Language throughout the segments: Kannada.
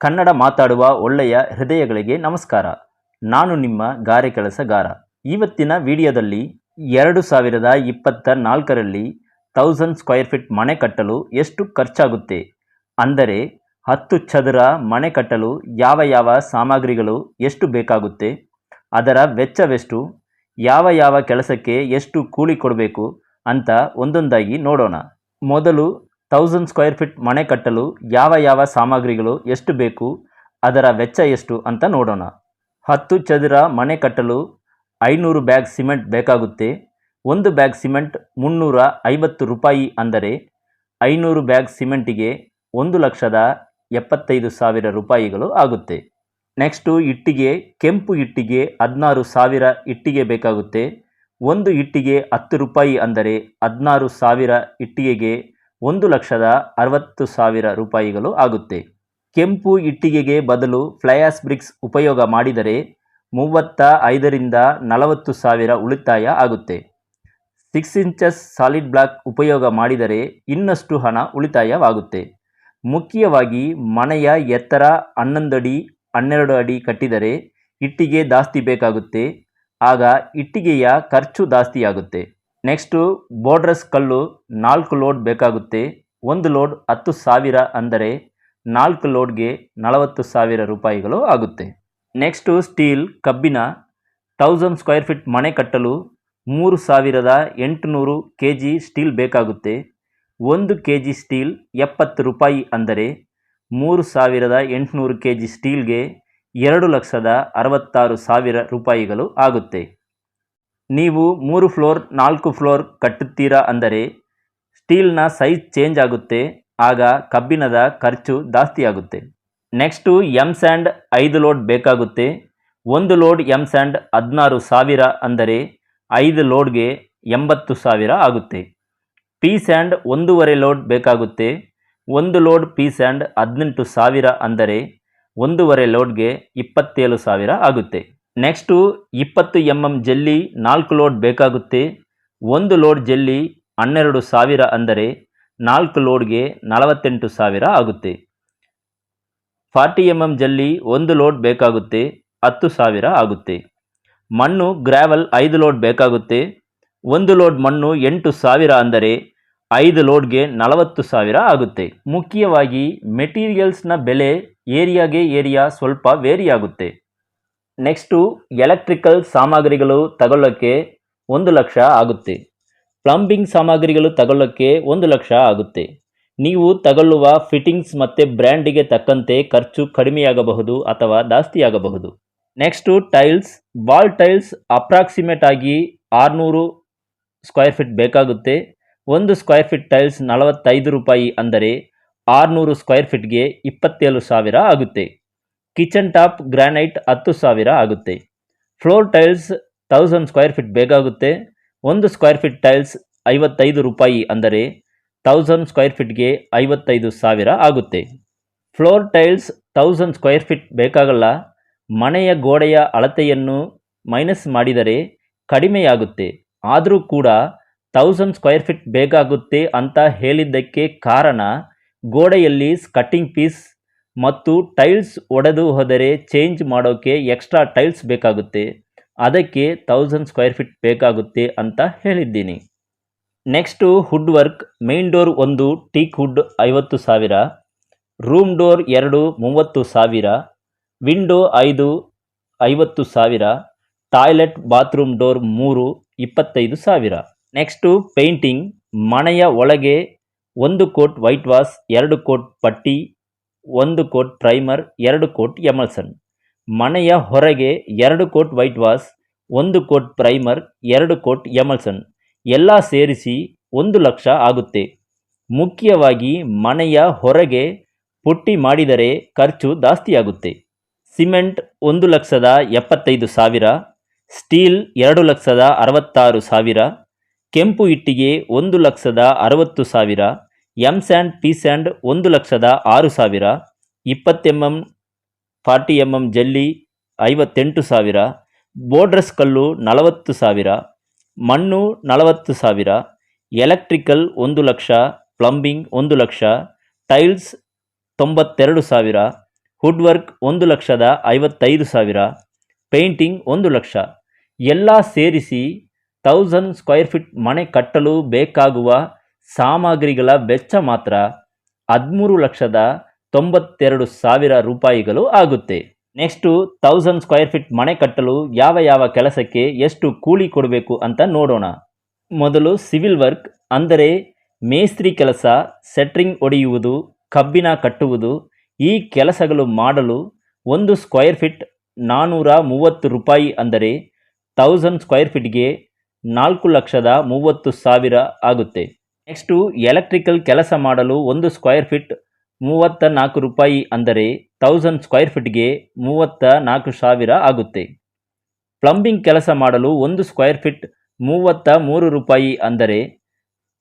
ಕನ್ನಡ ಮಾತಾಡುವ ಒಳ್ಳೆಯ ಹೃದಯಗಳಿಗೆ ನಮಸ್ಕಾರ. ನಾನು ನಿಮ್ಮ ಗಾರೆ ಕೆಲಸಗಾರ ಇವತ್ತಿನ ವಿಡಿಯೋದಲ್ಲಿ ಎರಡು ಸಾವಿರದ ಇಪ್ಪತ್ತ ನಾಲ್ಕರಲ್ಲಿ ತೌಸಂಡ್ ಸ್ಕ್ವೇರ್ ಫೀಟ್ ಮನೆ ಕಟ್ಟಲು ಎಷ್ಟು ಖರ್ಚಾಗುತ್ತೆ? ಅಂದರೆ ಹತ್ತು ಚದರ ಮನೆ ಕಟ್ಟಲು ಯಾವ ಯಾವ ಸಾಮಗ್ರಿಗಳು ಎಷ್ಟು ಬೇಕಾಗುತ್ತೆ? ಅದರ ವೆಚ್ಚವೆಷ್ಟು? ಯಾವ ಯಾವ ಕೆಲಸಕ್ಕೆ ಎಷ್ಟು ಕೂಲಿ ಕೊಡಬೇಕು? ಅಂತ ಒಂದೊಂದಾಗಿ ನೋಡೋಣ. ಮೊದಲು ತೌಸಂಡ್ ಸ್ಕ್ವೇರ್ ಫೀಟ್ ಮನೆ ಕಟ್ಟಲು ಯಾವ ಯಾವ ಸಾಮಗ್ರಿಗಳು ಎಷ್ಟು ಬೇಕು, ಅದರ ವೆಚ್ಚ ಎಷ್ಟು ಅಂತ ನೋಡೋಣ. ಹತ್ತು ಚದರ ಮನೆ ಕಟ್ಟಲು ಐನೂರು ಬ್ಯಾಗ್ ಸಿಮೆಂಟ್ ಬೇಕಾಗುತ್ತೆ. ಒಂದು ಬ್ಯಾಗ್ ಸಿಮೆಂಟ್ ಮುನ್ನೂರ ಐವತ್ತು ರೂಪಾಯಿ ಅಂದರೆ ಐನೂರು ಬ್ಯಾಗ್ ಸಿಮೆಂಟಿಗೆ ಒಂದು ಲಕ್ಷದ ಎಪ್ಪತ್ತೈದು ಸಾವಿರ ರೂಪಾಯಿಗಳು ಆಗುತ್ತೆ. ನೆಕ್ಸ್ಟು ಇಟ್ಟಿಗೆ, ಕೆಂಪು ಇಟ್ಟಿಗೆ ಹದಿನಾರು ಸಾವಿರ ಇಟ್ಟಿಗೆ ಬೇಕಾಗುತ್ತೆ. ಒಂದು ಇಟ್ಟಿಗೆ ಹತ್ತು ರೂಪಾಯಿ ಅಂದರೆ ಹದಿನಾರು ಸಾವಿರ ಇಟ್ಟಿಗೆಗೆ ಒಂದು ಲಕ್ಷದ ಅರವತ್ತು ಸಾವಿರ ರೂಪಾಯಿಗಳು ಆಗುತ್ತೆ. ಕೆಂಪು ಇಟ್ಟಿಗೆಗೆ ಬದಲು ಫ್ಲಯಾಸ್ ಬ್ರಿಕ್ಸ್ ಉಪಯೋಗ ಮಾಡಿದರೆ ಮೂವತ್ತ ಐದರಿಂದ ನಲವತ್ತು ಸಾವಿರ ಉಳಿತಾಯ ಆಗುತ್ತೆ. ಸಿಕ್ಸ್ ಇಂಚಸ್ ಸಾಲಿಡ್ ಬ್ಲಾಕ್ ಉಪಯೋಗ ಮಾಡಿದರೆ ಇನ್ನಷ್ಟು ಹಣ ಉಳಿತಾಯವಾಗುತ್ತೆ. ಮುಖ್ಯವಾಗಿ ಮನೆಯ ಎತ್ತರ ಹನ್ನೊಂದು ಅಡಿ, ಹನ್ನೆರಡು ಅಡಿ ಕಟ್ಟಿದರೆ ಇಟ್ಟಿಗೆ ಜಾಸ್ತಿ ಬೇಕಾಗುತ್ತೆ. ಆಗ ಇಟ್ಟಿಗೆಯ ಖರ್ಚು ಜಾಸ್ತಿಯಾಗುತ್ತೆ. ನೆಕ್ಸ್ಟು ಬೋರ್ಡ್ರಸ್ ಕಲ್ಲು ನಾಲ್ಕು ಲೋಡ್ ಬೇಕಾಗುತ್ತೆ. ಒಂದು ಲೋಡ್ ಹತ್ತು ಸಾವಿರ ಅಂದರೆ ನಾಲ್ಕು ಲೋಡ್ಗೆ ನಲವತ್ತು ಸಾವಿರ ರೂಪಾಯಿಗಳು ಆಗುತ್ತೆ. ನೆಕ್ಸ್ಟು ಸ್ಟೀಲ್ ಕಬ್ಬಿನ ತೌಸಂಡ್ ಸ್ಕ್ವೇರ್ ಫೀಟ್ ಮನೆ ಕಟ್ಟಲು ಮೂರು ಸಾವಿರದ ಎಂಟುನೂರು ಕೆ ಜಿ ಸ್ಟೀಲ್ ಬೇಕಾಗುತ್ತೆ. ಒಂದು ಕೆ ಜಿ ಸ್ಟೀಲ್ ಎಪ್ಪತ್ತು ರೂಪಾಯಿ ಅಂದರೆ ಮೂರು ಸಾವಿರದ ಎಂಟುನೂರು ಕೆ ಜಿ ಸ್ಟೀಲ್ಗೆ ಎರಡು ಲಕ್ಷದ ಅರವತ್ತಾರು ಸಾವಿರ ರೂಪಾಯಿಗಳು ಆಗುತ್ತೆ. ನೀವು ಮೂರು ಫ್ಲೋರ್, ನಾಲ್ಕು ಫ್ಲೋರ್ ಕಟ್ಟುತ್ತೀರಾ ಅಂದರೆ ಸ್ಟೀಲ್ನ ಸೈಜ್ ಚೇಂಜ್ ಆಗುತ್ತೆ, ಆಗ ಕಬ್ಬಿಣದ ಖರ್ಚು ಜಾಸ್ತಿ ಆಗುತ್ತೆ. ನೆಕ್ಸ್ಟು ಎಂ ಸ್ಯಾಂಡ್ ಐದು ಲೋಡ್ ಬೇಕಾಗುತ್ತೆ. ಒಂದು ಲೋಡ್ ಎಂ ಸ್ಯಾಂಡ್ ಹದಿನಾರು ಸಾವಿರ ಅಂದರೆ ಐದು ಲೋಡ್ಗೆ ಎಂಬತ್ತು ಸಾವಿರ ಆಗುತ್ತೆ. ಪಿ ಸ್ಯಾಂಡ್ ಒಂದೂವರೆ ಲೋಡ್ ಬೇಕಾಗುತ್ತೆ. ಒಂದು ಲೋಡ್ ಪಿ ಸ್ಯಾಂಡ್ ಹದಿನೆಂಟು ಸಾವಿರ ಅಂದರೆ ಒಂದೂವರೆ ಲೋಡ್ಗೆ ಇಪ್ಪತ್ತೇಳು ಸಾವಿರ ಆಗುತ್ತೆ. ನೆಕ್ಸ್ಟು ಇಪ್ಪತ್ತು ಎಂ ಎಂ ಜೆಲ್ಲಿ ನಾಲ್ಕು ಲೋಡ್ ಬೇಕಾಗುತ್ತೆ. ಒಂದು ಲೋಡ್ ಜೆಲ್ಲಿ ಹನ್ನೆರಡು ಸಾವಿರ ಅಂದರೆ ನಾಲ್ಕು ಲೋಡ್ಗೆ ನಲವತ್ತೆಂಟು ಸಾವಿರ ಆಗುತ್ತೆ. ಫಾರ್ಟಿ ಎಂ ಎಂ ಜಲ್ಲಿ ಒಂದು ಲೋಡ್ ಬೇಕಾಗುತ್ತೆ, ಹತ್ತು ಸಾವಿರ ಆಗುತ್ತೆ. ಮಣ್ಣು ಗ್ರಾವಲ್ ಐದು ಲೋಡ್ ಬೇಕಾಗುತ್ತೆ, ಒಂದು ಲೋಡ್ ಮಣ್ಣು ಎಂಟು ಸಾವಿರ ಅಂದರೆ ಐದು ಲೋಡ್ಗೆ ನಲವತ್ತು ಸಾವಿರ ಆಗುತ್ತೆ. ಮುಖ್ಯವಾಗಿ ಮೆಟೀರಿಯಲ್ಸ್ನ ಬೆಲೆ ಏರಿಯಾಗೆ ಏರಿಯಾ ಸ್ವಲ್ಪ ವೇರಿ ಆಗುತ್ತೆ ನೆಕ್ಸ್ಟು ಎಲೆಕ್ಟ್ರಿಕಲ್ ಸಾಮಗ್ರಿಗಳು ತಗೊಳ್ಳೋಕ್ಕೆ ಒಂದು ಲಕ್ಷ ಆಗುತ್ತೆ. ಪ್ಲಂಬಿಂಗ್ ಸಾಮಗ್ರಿಗಳು ತಗೊಳ್ಳೋಕ್ಕೆ ಒಂದು ಲಕ್ಷ ಆಗುತ್ತೆ. ನೀವು ತಗೊಳ್ಳುವ ಫಿಟ್ಟಿಂಗ್ಸ್ ಮತ್ತು ಬ್ರ್ಯಾಂಡಿಗೆ ತಕ್ಕಂತೆ ಖರ್ಚು ಕಡಿಮೆಯಾಗಬಹುದು ಅಥವಾ ಜಾಸ್ತಿಯಾಗಬಹುದು. Next tiles ball tiles approximate ಆಗಿ ಆರುನೂರು ಸ್ಕ್ವೇರ್ ಫೀಟ್ ಬೇಕಾಗುತ್ತೆ. ಒಂದು ಸ್ಕ್ವೇರ್ ಫೀಟ್ ಟೈಲ್ಸ್ ನಲವತ್ತೈದು ರೂಪಾಯಿ ಅಂದರೆ ಆರುನೂರು ಸ್ಕ್ವೇರ್ ಫೀಟ್ಗೆ ಇಪ್ಪತ್ತೇಳು ಸಾವಿರ ಆಗುತ್ತೆ. ಕಿಚನ್ ಟಾಪ್ ಗ್ರಾನೈಟ್ ಹತ್ತು ಸಾವಿರ ಆಗುತ್ತೆ. Floor tiles thousand square feet ಬೇಕಾಗುತ್ತೆ. ಒಂದು ಸ್ಕ್ವೇರ್ ಫೀಟ್ ಟೈಲ್ಸ್ ಐವತ್ತೈದು ರೂಪಾಯಿ ಅಂದರೆ ತೌಸಂಡ್ ಸ್ಕ್ವೇರ್ ಫೀಟ್ಗೆ ಐವತ್ತೈದು ಸಾವಿರ ಆಗುತ್ತೆ. Floor tiles thousand square feet ಬೇಕಾಗಲ್ಲ. ಮನೆಯ ಗೋಡೆಯ ಅಳತೆಯನ್ನು ಮೈನಸ್ ಮಾಡಿದರೆ ಕಡಿಮೆಯಾಗುತ್ತೆ. ಆದರೂ ಕೂಡ ತೌಸಂಡ್ ಸ್ಕ್ವೇರ್ ಫೀಟ್ ಬೇಕಾಗುತ್ತೆ ಅಂತ ಹೇಳಿದ್ದಕ್ಕೆ ಕಾರಣ ಗೋಡೆಯಲ್ಲಿ ಕಟ್ಟಿಂಗ್ ಪೀಸ್ ಮತ್ತು ಟೈಲ್ಸ್ ಒಡೆದು ಹೋದರೆ ಚೇಂಜ್ ಮಾಡೋಕ್ಕೆ ಎಕ್ಸ್ಟ್ರಾ ಟೈಲ್ಸ್ ಬೇಕಾಗುತ್ತೆ. ಅದಕ್ಕೆ ತೌಸಂಡ್ ಸ್ಕ್ವೇರ್ ಫೀಟ್ ಬೇಕಾಗುತ್ತೆ ಅಂತ ಹೇಳಿದ್ದೀನಿ. Next wood work main door ಒಂದು ಟೀಕ್ ಹುಡ್ ಐವತ್ತು ಸಾವಿರ. ರೂಮ್ ಡೋರ್ ಎರಡು, ಮೂವತ್ತು ಸಾವಿರ. ವಿಂಡೋ ಐದು, ಐವತ್ತು ಸಾವಿರ. ಟಾಯ್ಲೆಟ್ ಬಾತ್ರೂಮ್ ಡೋರ್ ಮೂರು, ಇಪ್ಪತ್ತೈದು ಸಾವಿರ. ನೆಕ್ಸ್ಟು ಪೇಂಟಿಂಗ್ ಮನೆಯ ಒಳಗೆ ಒಂದು ಕೋಟ್ ವೈಟ್ ವಾಶ್ ಎರಡು ಕೋಟ್ ಪಟ್ಟಿ ಒಂದು ಕೋಟ್ ಪ್ರೈಮರ್, ಎರಡು ಕೋಟ್ ಎಮಲ್ಸನ್. ಮನೆಯ ಹೊರಗೆ ಎರಡು ಕೋಟ್ ವೈಟ್ ವಾಶ್ ಒಂದು ಕೋಟ್ ಪ್ರೈಮರ್, ಎರಡು ಕೋಟ್ ಎಮಲ್ಸನ್. ಎಲ್ಲ ಸೇರಿಸಿ ಒಂದು ಲಕ್ಷ ಆಗುತ್ತೆ. ಮುಖ್ಯವಾಗಿ ಮನೆಯ ಹೊರಗೆ ಪುಟ್ಟಿ ಮಾಡಿದರೆ ಖರ್ಚು ಜಾಸ್ತಿಯಾಗುತ್ತೆ ಸಿಮೆಂಟ್ ಒಂದು ಲಕ್ಷದ ಎಪ್ಪತ್ತೈದು ಸಾವಿರ, ಸ್ಟೀಲ್ ಎರಡು ಲಕ್ಷದ ಅರವತ್ತಾರು ಸಾವಿರ, ಕೆಂಪು ಇಟ್ಟಿಗೆ ಒಂದು ಲಕ್ಷದ ಅರವತ್ತು ಸಾವಿರ ಎಂ ಸ್ಯಾಂಡ್ ಪಿ ಸ್ಯಾಂಡ್ ಒಂದು ಲಕ್ಷದ ಆರು ಸಾವಿರ ಇಪ್ಪತ್ತೆಮ್ ಎಂ ಫಾರ್ಟಿ ಎಂ ಎಂ ಜಲ್ಲಿ ಐವತ್ತೆಂಟು ಸಾವಿರ ಬೋಡ್ರಸ್ ಕಲ್ಲು ನಲವತ್ತು ಸಾವಿರ, ಮಣ್ಣು ನಲವತ್ತು ಸಾವಿರ, ಎಲೆಕ್ಟ್ರಿಕಲ್ ಒಂದು ಲಕ್ಷ, ಪ್ಲಂಬಿಂಗ್ ಒಂದು ಲಕ್ಷ, ಟೈಲ್ಸ್ ತೊಂಬತ್ತೆರಡು ಸಾವಿರ ವುಡ್ ವರ್ಕ್ ಒಂದು ಲಕ್ಷದ ಐವತ್ತೈದು ಸಾವಿರ, ಪೇಂಟಿಂಗ್ ಒಂದು ಲಕ್ಷ. ಎಲ್ಲ ಸೇರಿಸಿ ತೌಸಂಡ್ ಸ್ಕ್ವೇರ್ ಫೀಟ್ ಮನೆ ಕಟ್ಟಲು ಬೇಕಾಗುವ ಸಾಮಗ್ರಿಗಳ ವೆಚ್ಚ ಮಾತ್ರ ಹದಿಮೂರು ಲಕ್ಷದ ತೊಂಬತ್ತೆರಡು ಸಾವಿರ ರೂಪಾಯಿಗಳು ಆಗುತ್ತೆ. ನೆಕ್ಸ್ಟು ತೌಸಂಡ್ ಸ್ಕ್ವೇರ್ ಫೀಟ್ ಮನೆ ಕಟ್ಟಲು ಯಾವ ಯಾವ ಕೆಲಸಕ್ಕೆ ಎಷ್ಟು ಕೂಲಿ ಕೊಡಬೇಕು ಅಂತ ನೋಡೋಣ. ಮೊದಲು ಸಿವಿಲ್ ವರ್ಕ್ ಅಂದರೆ ಮೇಸ್ತ್ರಿ ಕೆಲಸ ಸೆಟ್ರಿಂಗ್ ಒಡೆಯುವುದು, ಕಬ್ಬಿನ ಕಟ್ಟುವುದು, ಈ ಕೆಲಸಗಳು ಮಾಡಲು ಒಂದು ಸ್ಕ್ವೇರ್ ಫೀಟ್ ನಾನ್ನೂರ ಮೂವತ್ತು ರೂಪಾಯಿ ಅಂದರೆ ತೌಸಂಡ್ ಸ್ಕ್ವೇರ್ ಫೀಟ್ಗೆ ನಾಲ್ಕು ಲಕ್ಷದ ಮೂವತ್ತು ಸಾವಿರ ಆಗುತ್ತೆ. ನೆಕ್ಸ್ಟು ಎಲೆಕ್ಟ್ರಿಕಲ್ ಕೆಲಸ ಮಾಡಲು ಒಂದು ಸ್ಕ್ವೇರ್ ಫೀಟ್ ಮೂವತ್ತ ನಾಲ್ಕು ರೂಪಾಯಿ ಅಂದರೆ ತೌಸಂಡ್ ಸ್ಕ್ವೇರ್ ಫೀಟ್ಗೆ ಮೂವತ್ತ ನಾಲ್ಕು ಸಾವಿರ ಆಗುತ್ತೆ. ಪ್ಲಂಬಿಂಗ್ ಕೆಲಸ ಮಾಡಲು ಒಂದು ಸ್ಕ್ವೇರ್ ಫೀಟ್ ಮೂವತ್ತ ಮೂರು ರೂಪಾಯಿ ಅಂದರೆ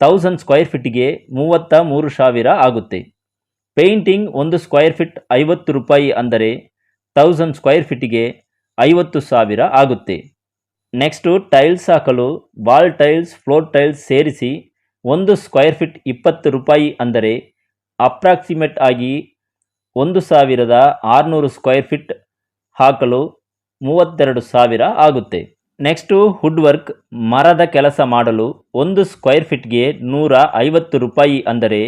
ತೌಸಂಡ್ ಸ್ಕ್ವೇರ್ ಫೀಟ್ಗೆ ಮೂವತ್ತ ಮೂರು ಸಾವಿರ ಆಗುತ್ತೆ. ಪೇಂಟಿಂಗ್ ಒಂದು ಸ್ಕ್ವೇರ್ ಫೀಟ್ ಐವತ್ತು ರೂಪಾಯಿ ಅಂದರೆ ತೌಸಂಡ್ ಸ್ಕ್ವೇರ್ ಫೀಟ್ಗೆ ಐವತ್ತು ಸಾವಿರ ಆಗುತ್ತೆ. ನೆಕ್ಸ್ಟು ಟೈಲ್ಸ್ ಹಾಕಲು ವಾಲ್ ಟೈಲ್ಸ್, ಫ್ಲೋರ್ ಟೈಲ್ಸ್ ಸೇರಿಸಿ ಒಂದು ಸ್ಕ್ವೇರ್ ಫೀಟ್ ಇಪ್ಪತ್ತು ರೂಪಾಯಿ ಅಂದರೆ ಅಪ್ರಾಕ್ಸಿಮೇಟ್ ಆಗಿ ಒಂದು ಸಾವಿರದ ಆರುನೂರು ಸ್ಕ್ವೇರ್ ಫೀಟ್ ಹಾಕಲು ಮೂವತ್ತೆರಡು ಸಾವಿರ ಆಗುತ್ತೆ. ನೆಕ್ಸ್ಟು ಹುಡ್ ವರ್ಕ್ ಮರದ ಕೆಲಸ ಮಾಡಲು ಒಂದು ಸ್ಕ್ವೇರ್ ಫೀಟ್ಗೆ ನೂರ ಐವತ್ತು ರೂಪಾಯಿ ಅಂದರೆ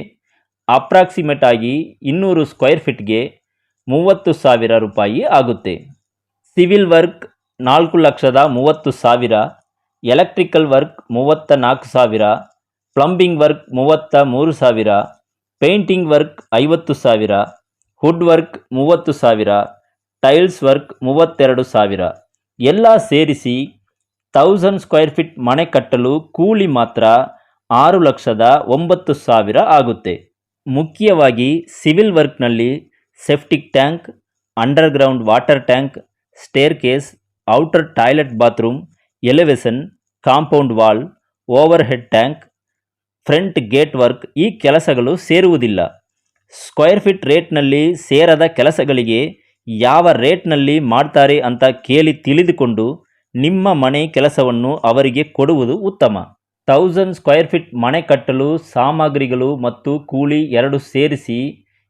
ಅಪ್ರಾಕ್ಸಿಮೇಟ್ ಆಗಿ ಇನ್ನೂರು ಸ್ಕ್ವೇರ್ ಫೀಟ್ಗೆ ಮೂವತ್ತು ಸಾವಿರ ರೂಪಾಯಿ ಆಗುತ್ತೆ. ಸಿವಿಲ್ ವರ್ಕ್, ನಾಲ್ಕು ಲಕ್ಷದ ಮೂವತ್ತು ಸಾವಿರ, ಎಲೆಕ್ಟ್ರಿಕಲ್ ವರ್ಕ್ ಮೂವತ್ತ ನಾಲ್ಕು ಸಾವಿರ ಪ್ಲಂಬಿಂಗ್ ವರ್ಕ್ ಮೂವತ್ತ ಮೂರು ಸಾವಿರ, ಪೇಂಟಿಂಗ್ ವರ್ಕ್ ಐವತ್ತು ಸಾವಿರ, ಹುಡ್ ವರ್ಕ್ ಮೂವತ್ತು ಸಾವಿರ, ಟೈಲ್ಸ್ ವರ್ಕ್ ಮೂವತ್ತೆರಡು ಸಾವಿರ. ಎಲ್ಲ ಸೇರಿಸಿ ತೌಸಂಡ್ ಸ್ಕ್ವೇರ್ ಫೀಟ್ ಮನೆ ಕಟ್ಟಲು ಕೂಲಿ ಮಾತ್ರ ಆರು ಲಕ್ಷದ ಒಂಬತ್ತು ಸಾವಿರ ಆಗುತ್ತೆ. ಮುಖ್ಯವಾಗಿ civil ವರ್ಕ್ನಲ್ಲಿ septic tank, underground water tank, staircase, outer toilet bathroom elevation compound wall overhead tank front gate work ಈ ಕೆಲಸಗಳು ಸೇರುವುದಿಲ್ಲ. ಸ್ಕ್ವೇರ್ ಫೀಟ್ ರೇಟ್ನಲ್ಲಿ ಸೇರದ ಕೆಲಸಗಳಿಗೆ ಯಾವ ರೇಟ್ನಲ್ಲಿ ಮಾಡ್ತಾರೆ ಅಂತ ಕೇಳಿ ತಿಳಿದುಕೊಂಡು ನಿಮ್ಮ ಮನೆ ಕೆಲಸವನ್ನು ಅವರಿಗೆ ಕೊಡುವುದು ಉತ್ತಮ. ತೌಸಂಡ್ ಸ್ಕ್ವೇರ್ ಫೀಟ್ ಮನೆ ಕಟ್ಟಲು, ಸಾಮಗ್ರಿಗಳು ಮತ್ತು ಕೂಲಿ ಎರಡು ಸೇರಿಸಿ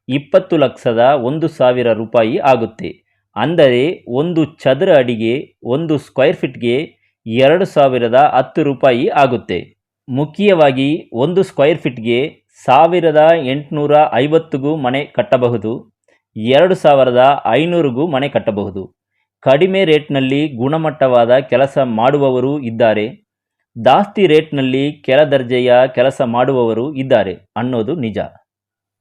ಇಪ್ಪತ್ತು ಲಕ್ಷದ ಒಂದು ಸಾವಿರ ರೂಪಾಯಿ ಆಗುತ್ತೆ. ಅಂದರೆ ಒಂದು ಚದರ ಅಡಿಗೆ ಒಂದು ಸ್ಕ್ವೇರ್ ಫೀಟ್ಗೆ ಎರಡು ಸಾವಿರದ ಹತ್ತು ರೂಪಾಯಿ ಆಗುತ್ತೆ. ಮುಖ್ಯವಾಗಿ ಒಂದು ಸ್ಕ್ವೇರ್ ಫೀಟ್ಗೆ ಸಾವಿರದ ಎಂಟುನೂರ ಐವತ್ತಿಗೂ ಮನೆ ಕಟ್ಟಬಹುದು. ಎರಡು ಸಾವಿರದ ಐನೂರಿಗೂ ಮನೆ ಕಟ್ಟಬಹುದು. ಕಡಿಮೆ ರೇಟ್ನಲ್ಲಿ ಗುಣಮಟ್ಟವಾದ ಕೆಲಸ ಮಾಡುವವರು ಇದ್ದಾರೆ. ಜಾಸ್ತಿ ರೇಟ್ನಲ್ಲಿ ಕೆಳ ದರ್ಜೆಯ ಕೆಲಸ ಮಾಡುವವರು ಇದ್ದಾರೆ ಅನ್ನೋದು ನಿಜ.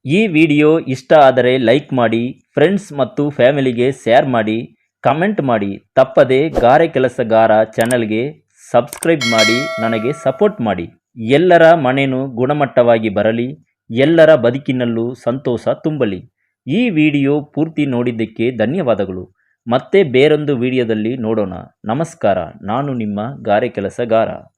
ಈ ವಿಡಿಯೋ ಇಷ್ಟ ಆದರೆ ಲೈಕ್ ಮಾಡಿ ಫ್ರೆಂಡ್ಸ್ ಮತ್ತು ಫ್ಯಾಮಿಲಿಗೆ ಶೇರ್ ಮಾಡಿ ಕಮೆಂಟ್ ಮಾಡಿ. ತಪ್ಪದೆ ಗಾರೆ ಕೆಲಸಗಾರ ಚಾನಲ್ಗೆ ಸಬ್ಸ್ಕ್ರೈಬ್ ಮಾಡಿ, ನನಗೆ ಸಪೋರ್ಟ್ ಮಾಡಿ. ಎಲ್ಲರ ಮನೆನು ಗುಣಮಟ್ಟವಾಗಿ ಬರಲಿ, ಎಲ್ಲರ ಬದುಕಿನಲ್ಲೂ ಸಂತೋಷ ತುಂಬಲಿ. ಈ ವಿಡಿಯೋ ಪೂರ್ತಿ ನೋಡಿದ್ದಕ್ಕೆ ಧನ್ಯವಾದಗಳು. ಮತ್ತೆ ಬೇರೊಂದು ವಿಡಿಯೋದಲ್ಲಿ ನೋಡೋಣ. ನಮಸ್ಕಾರ. ನಾನು ನಿಮ್ಮ ಗಾರೆ ಕೆಲಸಗಾರ.